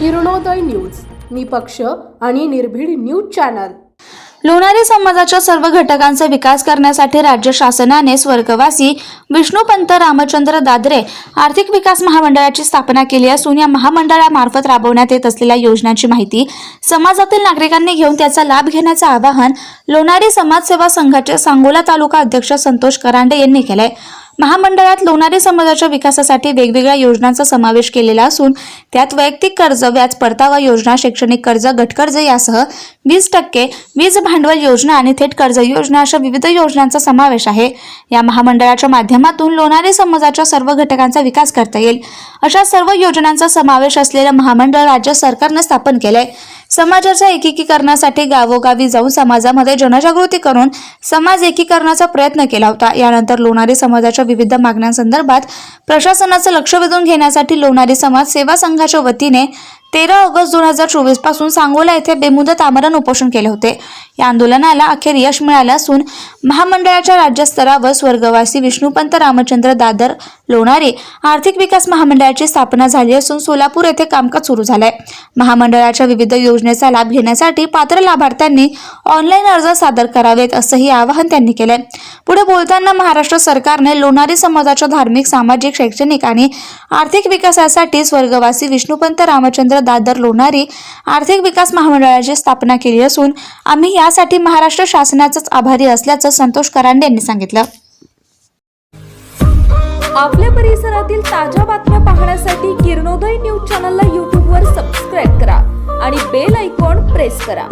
Kiranoday news. निपक्ष आणि निर्भीड न्यूज चॅनल. लोणारी समाजाच्या सर्व घटकांचा विकास करण्यासाठी राज्य शासनाने स्वर्गवासी विष्णुपंत रामचंद्र दादरे आर्थिक विकास महामंडळाची स्थापना केली असून या महामंडळामार्फत राबवण्यात येत असलेल्या योजनांची माहिती समाजातील नागरिकांनी घेऊन त्याचा लाभ घेण्याचं आवाहन लोणारी समाजसेवा संघाचे सांगोला तालुका अध्यक्ष संतोष करांडे यांनी केलंय. महामंडळात लोणारी समाजाच्या विकासासाठी वेगवेगळ्या योजनांचा समावेश केलेला असून त्यात वैयक्तिक कर्ज व्याज परतावा योजना शैक्षणिक कर्ज गटकर्ज यासह वीस टक्के वीज भांडवल योजना आणि थेट कर्ज योजना अशा विविध योजनांचा समावेश आहे. या महामंडळाच्या माध्यमातून लोणारी समाजाच्या सर्व घटकांचा विकास करता येईल. अशा सर्व योजनांचा समावेश असलेलं महामंडळ राज्य सरकारनं स्थापन केलंय. समाजाच्या एकीकरणासाठी गावोगावी जाऊन समाजामध्ये जनजागृती करून समाज एकीकरणाचा प्रयत्न केला होता. यानंतर लोणारी समाजाच्या विविध मागण्यांसंदर्भात प्रशासनाचं लक्ष वेधून घेण्यासाठी लोणारी समाज सेवा संघाच्या वतीने तेरा ऑगस्ट दोन हजार चोवीसपासून सांगोला येथे बेमुदत आमरण उपोषण केले होते. या आंदोलनाला अखेर यश मिळालं असून महामंडळाच्या राज्यस्तरावर स्वर्गवासी विष्णुपंत रामचंद्र दादर लोणारी आर्थिक विकास महामंडळाची स्थापना झाली असून सोलापूर येथे कामकाज सुरू झालंय. महामंडळाच्या विविध योजनेचा लाभ घेण्यासाठी पात्र लाभार्थ्यांनी ऑनलाईन अर्ज सादर करावेत असंही आवाहन त्यांनी केलंय. पुढे बोलताना महाराष्ट्र सरकारने लोणारी समाजाच्या धार्मिक सामाजिक शैक्षणिक आणि आर्थिक विकासासाठी स्वर्गवासी विष्णुपंत रामचंद्र दादर लोणारी आर्थिक विकास महामंडळाची स्थापना केली असून आम्ही यासाठी महाराष्ट्र शासनाचंच आभारी असल्याचं संतोष करांडे यांनी सांगितलं. आपल्या परिसरातील ताज्या बातम्या पाहण्यासाठी किरणोदय न्यूज चॅनलला यूट्यूबवर सबस्क्राईब करा आणि बेल ऐकॉन प्रेस करा.